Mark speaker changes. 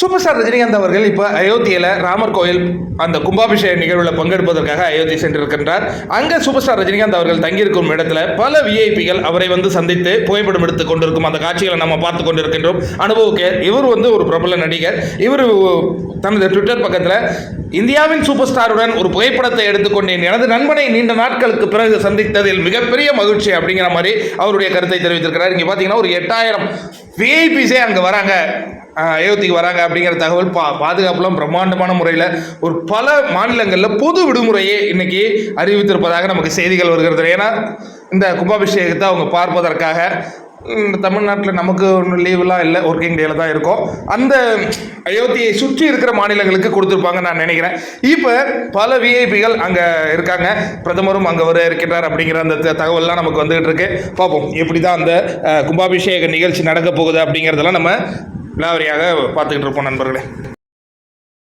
Speaker 1: Super star Rajinikanth அவர்கள் இப்போ அயோத்தியில் ராமர் கோயில் அந்த கும்பாபிஷேக நிகழ்வில் பங்கெடுப்பதற்காக அயோத்தி சென்றிருக்கின்றார். அங்கே சூப்பர் ஸ்டார் ரஜினிகாந்த் அவர்கள் தங்கியிருக்கும் இடத்துல பல விஐபிகள் அவரை வந்து சந்தித்து புகைப்படம் எடுத்துக் கொண்டிருக்கும் அந்த காட்சிகளை நம்ம பார்த்து கொண்டிருக்கின்றோம். அனுபவிக்க இவர் வந்து ஒரு பிரபல நடிகர். இவர் தனது ட்விட்டர் பக்கத்தில் இந்தியாவின் சூப்பர் ஸ்டாருடன் ஒரு புகைப்படத்தை எடுத்துக்கொண்டேன் எனது நண்பனை நீண்ட நாட்களுக்கு பிறகு சந்தித்ததில் மிகப்பெரிய மகிழ்ச்சி அப்படிங்கிற மாதிரி அவருடைய கருத்தை தெரிவித்திருக்கிறார். இங்கே பார்த்தீங்கன்னா ஒரு எட்டாயிரம் விஐபிஸே அங்கே வராங்க. அயோத்திக்கு வராங்க. அப்படிங்கிற தகவல் பா பாதுகாப்புலாம் பிரம்மாண்டமான முறையில் ஒரு பல மாநிலங்களில் பொது விடுமுறையே இன்னைக்கு அறிவித்திருப்பதாக நமக்கு செய்திகள் வருகிறது. ஏன்னா இந்த கும்பாபிஷேகத்தை அவங்க பார்ப்பதற்காக தமிழ்நாட்டில் நமக்கு ஒன்றும் லீவுலாம் இல்லை ஒர்க்கிங் டேல தான் இருக்கும். அந்த அயோத்தியை சுற்றி இருக்கிற மாநிலங்களுக்கு கொடுத்துருப்பாங்க நான் நினைக்கிறேன். இப்போ பல விஐபிகள் அங்கே இருக்காங்க. பிரதமரும் அங்கே வர இருக்கின்றார் அப்படிங்கிற அந்த த- தகவல்லாம் நமக்கு வந்துகிட்டு இருக்கு. பார்ப்போம் எப்படி தான் அந்த கும்பாபிஷேக நிகழ்ச்சி நடக்க போகுது அப்படிங்கிறதெல்லாம் நம்ம விலாவரியாக பார்த்துக்கிட்டு இருப்போம் நண்பர்களே.